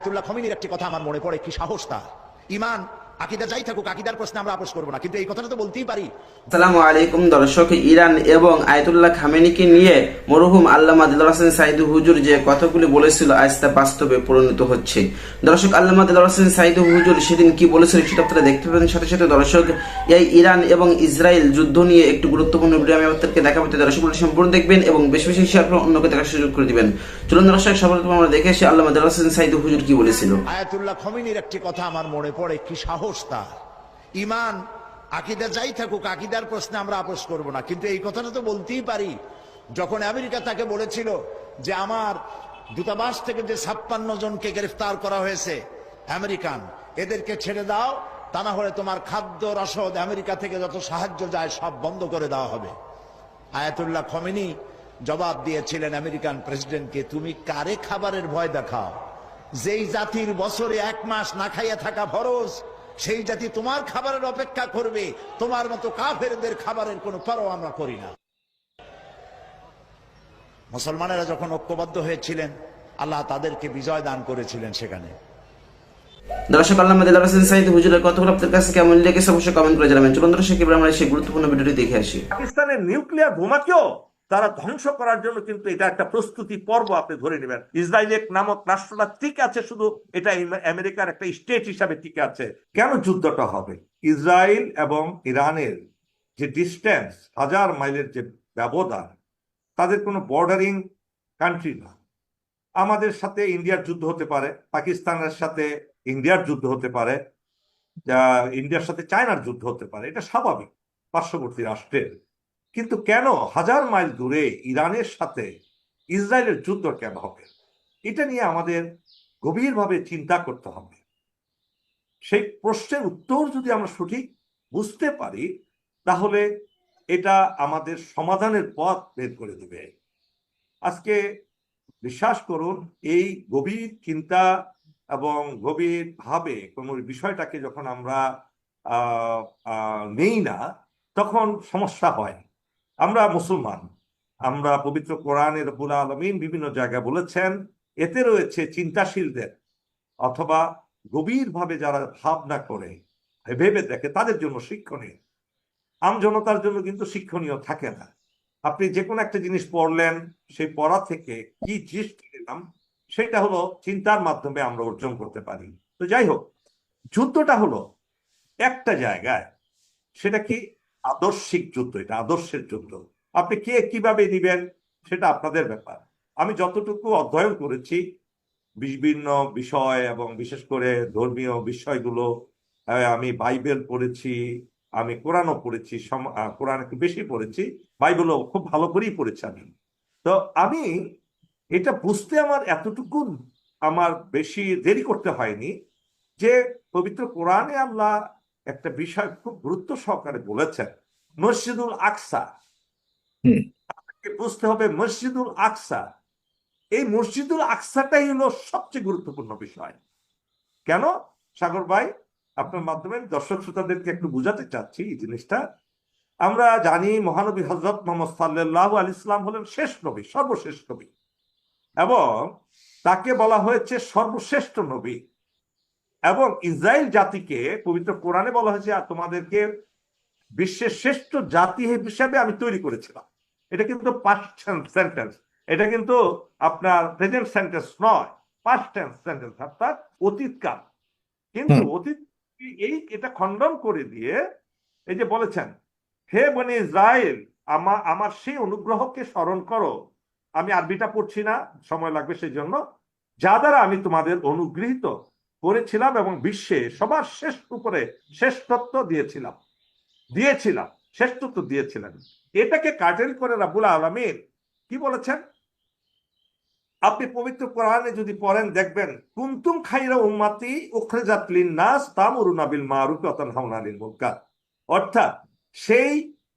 Ayatollah খমিনীর একটি কথা আমার মনে পড়ে কি সাহস তার। ইমান আকিদা যাই থাকুক আকিদার প্রশ্নে আমরা আপোষ করব না। কিন্তু এই কথাটা তো বলতেই পারি। আসসালামু আলাইকুম দর্শক ইরান এবং আয়তুল্লাহ খামেনিকে নিয়ে মরহুম আল্লামা দিল হাসান সাইদু হুজুর যে কথাগুলি বলেছিল আজ তা বাস্তবে পরিণত হচ্ছে। দর্শক আল্লামা দিল হাসান সাইদু হুজুর সেদিন কি বলেছিল সেটা আপনারা দেখতে পাবেন। সাথে সাথে দর্শক এই ইরান এবং ইসরায়েল যুদ্ধ নিয়ে একটু গুরুত্বপূর্ণ ভিডিও আমি আপনাদেরকে দেখাবো। তো দর্শকগুলো সম্পূর্ণ দেখবেন এবং বেশি বেশি শেয়ার করে অন্যকে দেখার সুযোগ করে দিবেন। চলুন দর্শক সর্বপ্রথম আমরা দেখে আসি আল্লামা দিল হাসান সাইদু হুজুর কি বলেছিল। আয়াতুল্লাহ খমিনীর একটি কথা আমার মনে পড়ে কি সাহস তার ইমান আকিদা যাই থাকুক, আকিদার প্রশ্নে আমরা আপোষ করব না। কিন্তু এই কথাটা তো বলতেই পারি। যখন আমেরিকা তাকে বলেছিল যে আমার দূতাবাস থেকে যে ছাপ্পান্ন জনকে গ্রেফতার করা হয়েছে আমেরিকান, এদেরকে ছেড়ে দাও, তা না হলে তোমার খাদ্য রসদ আমেরিকা থেকে যত সাহায্য যায় সব বন্ধ করে দেওয়া হবে। আয়াতুল্লাহ খমেনি জবাব দিয়েছিলেন আমেরিকান প্রেসিডেন্টকে, তুমি কারে খাবারের ভয় দেখাও? যেই জাতির বছরে এক মাস না খাইয়া থাকা ফরজ সেই জাতি তোমার খাবারের অপেক্ষা করবে। তোমার মতো কাফেরদের খাবারের কোনো পরও আমরা করি না। মুসলমানেরা যখন ঐক্যবদ্ধ হয়েছিলেন আল্লাহ তাদেরকে বিজয় দান করেছিলেন সেখানে। দর্শক আল্লাহ দিল হাসান সাইদু হুজুরের কথাগুলো আপনাদের কাছে কেমন লেগেছে অবশ্যই কমেন্ট করে জানাবেন। চলুন দর্শক এবার আমরা সেই গুরুত্বপূর্ণ ভিডিওটি দেখে আসি। পাকিস্তানের নিউক্লিয়ার বোমাকেও তারা ধ্বংস করার জন্য কিন্তু এটা একটা প্রস্তুতি পর্ব আপনি ধরে নেবেন। ইসরায়েল এক নামক রাষ্ট্রটা টিকে আছে, শুধু এটা আমেরিকার একটা স্টেট হিসাবে টিকে আছে। কেন যুদ্ধটা হবে? ইসরায়েল এবং ইরানের যে ডিস্টেন্স হাজার মাইলের যে ব্যবধান, তাদের কোনো বর্ডারিং কান্ট্রি না। আমাদের সাথে ইন্ডিয়ার যুদ্ধ হতে পারে, পাকিস্তানের সাথে ইন্ডিয়ার যুদ্ধ হতে পারে ইন্ডিয়ার সাথে চায়নার যুদ্ধ হতে পারে, এটা স্বাভাবিক পার্শ্ববর্তী রাষ্ট্রের কিন্তু কেন হাজার মাইল দূরে ইরানের সাথে ইসরায়েলের যুদ্ধ কেন হবে? এটা নিয়ে আমাদের গভীরভাবে চিন্তা করতে হবে। সেই প্রশ্নের উত্তর যদি আমরা সঠিক বুঝতে পারি, তাহলে এটা আমাদের সমাধানের পথ বের করে দেবে। আজকে বিশ্বাস করুন, এই গভীর চিন্তা এবং গভীর ভাবে কোনো বিষয়টাকে যখন আমরা নেই না, তখন সমস্যা হয়। আমরা মুসলমান, আমরা পবিত্র কোরআনের রব্বুল আলমিন বিভিন্ন জায়গায় বলেছেন, এতে রয়েছে চিন্তাশীলদের অথবা গভীরভাবে যারা ভাবনা করে, ভেবে দেখে, তাদের জন্য শিক্ষণীয়। আম জনতার জন্য কিন্তু শিক্ষণীয় থাকে না। আপনি যে কোনো একটা জিনিস পড়লেন, সেই পড়া থেকে কি দৃষ্টি নিলাম সেটা হলো চিন্তার মাধ্যমে আমরা অর্জন করতে পারি। তো যাই হোক, যুদ্ধটা হলো একটা জায়গায়, সেটা কি আদর্শিক যুদ্ধ এটা, আদর্শের যুদ্ধ। আপনি কে কীভাবে নিবেন সেটা আপনাদের ব্যাপার। আমি যতটুকু অধ্যয়ন করেছি, বিভিন্ন বিষয় এবং বিশেষ করে ধর্মীয় বিষয়গুলো আমি বাইবেল পড়েছি, আমি কোরআনও পড়েছি কোরআন একটু বেশি পড়েছি, বাইবেলও খুব ভালো করেই পড়েছি আমি। তো আমি এটা বুঝতে আমার এতটুকু আমার বেশি দেরি করতে হয়নি যে পবিত্র কোরআনে আল্লাহ একটা বিষয় খুব গুরুত্ব সহকারে বলেছেন মসজিদুল আকসা। আপনাকে বুঝতে হবে মসজিদুল আকসা এই মসজিদুল আকসাটাই হলো সবচেয়ে গুরুত্বপূর্ণ বিষয়। কেন? সাগর ভাই আপনার মাধ্যমে দর্শক শ্রোতাদেরকে একটু বুঝাতে চাচ্ছি এই জিনিসটা। আমরা জানি মহানবী হজরত মোহাম্মদ সাল্লাহ আল ইসলাম হলেন শেষ নবী সর্বশেষ নবী। এবং তাকে বলা হয়েছে সর্বশ্রেষ্ঠ নবী। এবং ইসরায়েল জাতিকে পবিত্র কোরআনে বলা হয়েছে আর তোমাদেরকে বিশ্বের শ্রেষ্ঠ জাতি হিসাবে আমি তৈরি করেছিলাম। এটা কিন্তু পাস্ট সেন্টেন্স এটা কিন্তু আপনার প্রেজেন্ট সেন্টেন্স নয় পাস্ট টেন্স সেন্টেন্স অর্থাৎ অতীতকাল কিন্তু অতীত এই এটা খণ্ডন করে দিয়ে এই যে বলেছেন হে বনে ইসরায়েল আমার আমার সেই অনুগ্রহকে স্মরণ করো। আমি আরবিটা পড়ছি না সময় লাগবে সেই জন্য যা দ্বারা আমি তোমাদের অনুগৃহীত করেছিলাম এবং বিশ্বে সবার শেষ উপরে শ্রেষ্ঠত্ব দিয়েছিলাম। দিয়েছিলাম শ্রেষ্ঠত্ব দিয়েছিলেন। এটাকে কাটেল করে রাবুল আলমীর কি বলেছেন? আপনি পবিত্র কোরআনে যদি পড়েন, দেখবেন, কুন্তুম খাইরা উম্মাতি উখরেজাত লিন্নাস তামুরুনা মারুফ ওয়া তানহাউনা আনিল মুনকার। অর্থাৎ সেই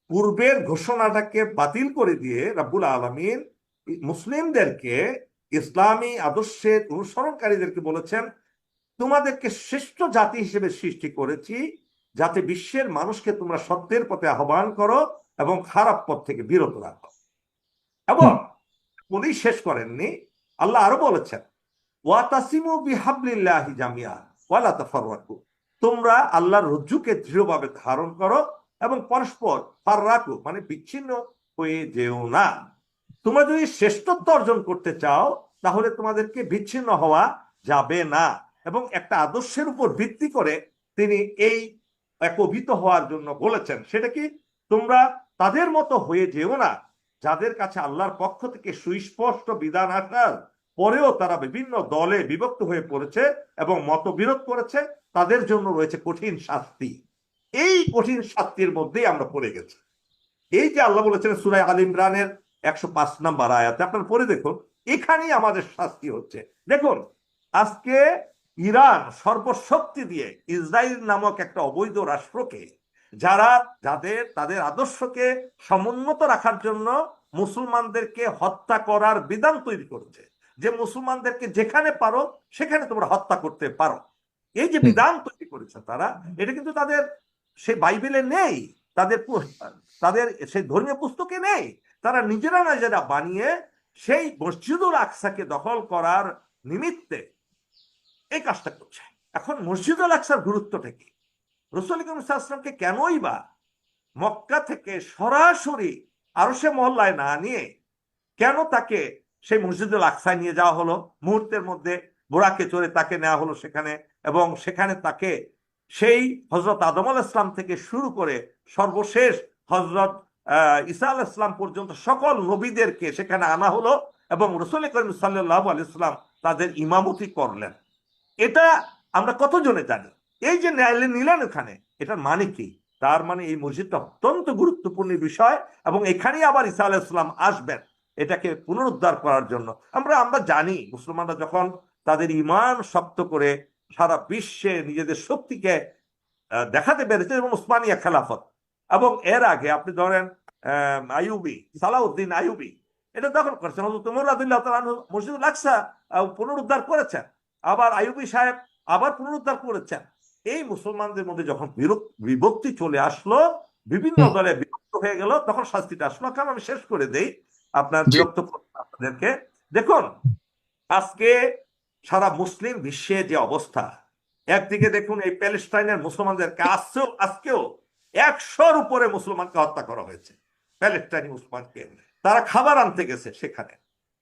পূর্বের ঘোষণাটাকে বাতিল করে দিয়ে রাব্বুল আলামিন মুসলিমদেরকে ইসলামী আদর্শের অনুসরণকারীদেরকে বলেছেন তোমাদেরকে শ্রেষ্ঠ জাতি হিসেবে সৃষ্টি করেছি যাতে বিশ্বের মানুষকে তোমরা সত্যের পথে আহ্বান করো এবং খারাপ পথ থেকে বিরত রাখো। এবং উনি শেষ করেননি আল্লাহ আরও বলেছেন ওয়াতাসিমু বিহাবলিল্লাহি জামিয়া ওয়ালা তাফাররাকু। তোমরা আল্লাহর রজ্জুকে দৃঢ়ভাবে ধারণ করো এবং পরস্পর ফাররাকু মানে বিচ্ছিন্ন হয়ে যেও না। তোমরা যদি শ্রেষ্ঠত্ব অর্জন করতে চাও তাহলে তোমাদেরকে বিচ্ছিন্ন হওয়া যাবে না। এবং একটা আদর্শের উপর ভিত্তি করে তিনি এই একভিত হওয়ার জন্য বলেছেন। সেটা কি? তোমরা তাদের মতো হয়ে যেও না, যাদের কাছে আল্লাহর পক্ষ থেকে সুস্পষ্ট বিধান আসার পরেও তারা বিভিন্ন দলে বিভক্ত হয়ে পড়েছে এবং মতবিরোধ করেছে, তাদের জন্য রয়েছে কঠিন শাস্তি। এই কঠিন শাস্তির মধ্যেই আমরা পড়ে গেছি। এই যে আল্লাহ বলেছেন সুরাই আল ইমরানের একশো পাঁচ নাম্বার আয়াতে, আপনার পরে দেখুন, এখানেই আমাদের শাস্তি হচ্ছে। দেখুন, আজকে ইরান সর্বশক্তি দিয়ে ইসরায়েল নামক একটা অবৈধ রাষ্ট্রকে যারা যাদের তাদের আদর্শকে সমুন্নত রাখার জন্য মুসলমানদেরকে হত্যা করার বিধান তৈরি করেছে। যে মুসলমানদেরকে যেখানে পারো সেখানে তোমরা হত্যা করতে পারো। এই যে বিধান তৈরি করেছে তারা এটা কিন্তু তাদের সে বাইবেলে নেই তাদের তাদের সেই ধর্মীয় পুস্তকে নেই। তারা নিজেরা নিজেরা বানিয়ে সেই মসজিদুল আকসাকে দখল করার নিমিত্তে এই কাজটা করছে। এখন মসজিদুল আকসার গুরুত্বটা কি? রসুল ইসলামকে কেনই বা মক্কা থেকে সরাসরি আরও সে মহল্লায় না নিয়ে কেন তাকে সেই মসজিদুল আকসায় নিয়ে যাওয়া হলো? মুহূর্তের মধ্যে বোরাকে চড়ে তাকে নেওয়া হলো সেখানে এবং সেখানে তাকে সেই হজরত আদম আল ইসলাম থেকে শুরু করে সর্বশেষ হজরত ইসা আল ইসলাম পর্যন্ত সকল নবীদেরকে সেখানে আনা হলো এবং রসুল করিম সাল্লাহ আল ইসলাম তাদের ইমামতি করলেন। এটা আমরা কতজনে জানি? এই যে নিলেন ওখানে এটার মানে কি? তার মানে এই মসজিদটা অত্যন্ত গুরুত্বপূর্ণ বিষয় এবং এখানেই আবার ইসা আলাহ ইসলাম আসবেন এটাকে পুনরুদ্ধার করার জন্য। আমরা আমরা জানি মুসলমানরা যখন তাদের ইমান শক্ত করে সারা বিশ্বে নিজেদের শক্তিকে দেখাতে পেরেছে এবং উসমানিয়া খেলাফত। এবং এর আগে আপনি ধরেন আহ, আইয়ুবি সালাউদ্দিন আইয়ুবি এটা দখল করেছেন। মসজিদুল আকসা পুনরুদ্ধার করেছেন। আবার আইয়ুবি সাহেব আবার পুনরুদ্ধার করেছেন। এই মুসলমানদের মধ্যে যখন বিভক্তি চলে আসলো বিভিন্ন দলে বিভক্ত হয়ে গেল তখন শাস্তিটা আসলো। কারণ আমি শেষ করে দেই আপনার বিরক্ত আপনাদেরকে। দেখুন আজকে সারা মুসলিম বিশ্বে যে অবস্থা একদিকে দেখুন এই প্যালেস্টাইনের মুসলমানদেরকে আজকেও আজকেও একশোর উপরে মুসলমানকে হত্যা করা হয়েছে। প্যালেস্টাইনি মুসলমানকে তারা খাবার আনতে গেছে সেখানে।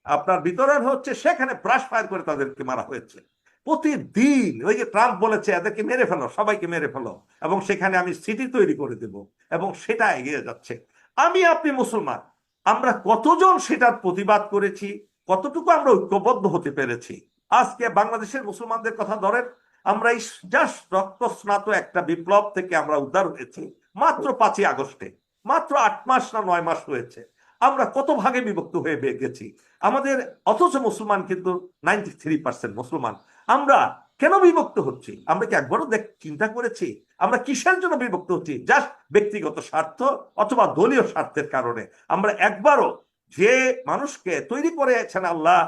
আপনার বিতরণ হচ্ছে, সেখানে ব্রাশ ফায়ার করে তাদেরকে মারা হয়েছে। প্রতিদিন ওই যে ট্রাম্প বলেছে, এদেরকে মেরে ফেলো, সবাইকে মেরে ফেলো। এবং সেখানে আমি সিটি তৈরি করে দেব, এবং সেটা এগিয়ে যাচ্ছে। আমি, আপনি মুসলমান, আমরা কতজন সেটার প্রতিবাদ করেছি, কতটুকু আমরা ঐক্যবদ্ধ হতে পেরেছি? আজকে বাংলাদেশের মুসলমানদের কথা ধরেন, আমরা এই জাস্ট রক্তস্নাত একটা বিপ্লব থেকে আমরা উদ্ধার হয়েছি, মাত্র পাঁচই আগস্টে, মাত্র আট মাস না নয় মাস হয়েছে। আমরা কত ভাগে বিভক্ত হয়ে গেছি? আমাদের অথচ মুসলমান কিন্তু নাইনটি থ্রি পার্সেন্ট মুসলমান। আমরা কেন বিভক্ত হচ্ছি? আমরা কি একবারও দেখ চিন্তা করেছি? আমরা কিসের জন্য বিভক্ত হচ্ছি? জাস্ট ব্যক্তিগত স্বার্থ অথবা দলীয় স্বার্থের কারণে। আমরা একবারও যে মানুষকে তৈরি করেছেন আল্লাহ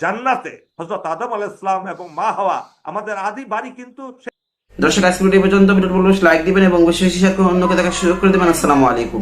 জান্নাতে হজরত আদম আলাহ ইসলাম এবং মা হওয়া, আমাদের আদি বাড়ি কিন্তু দর্শক আজকে পর্যন্ত লাইক দিবেন এবং বেশি বেশি অন্যকে দেখার সুযোগ করে দেবেন। আসসালামু আলাইকুম।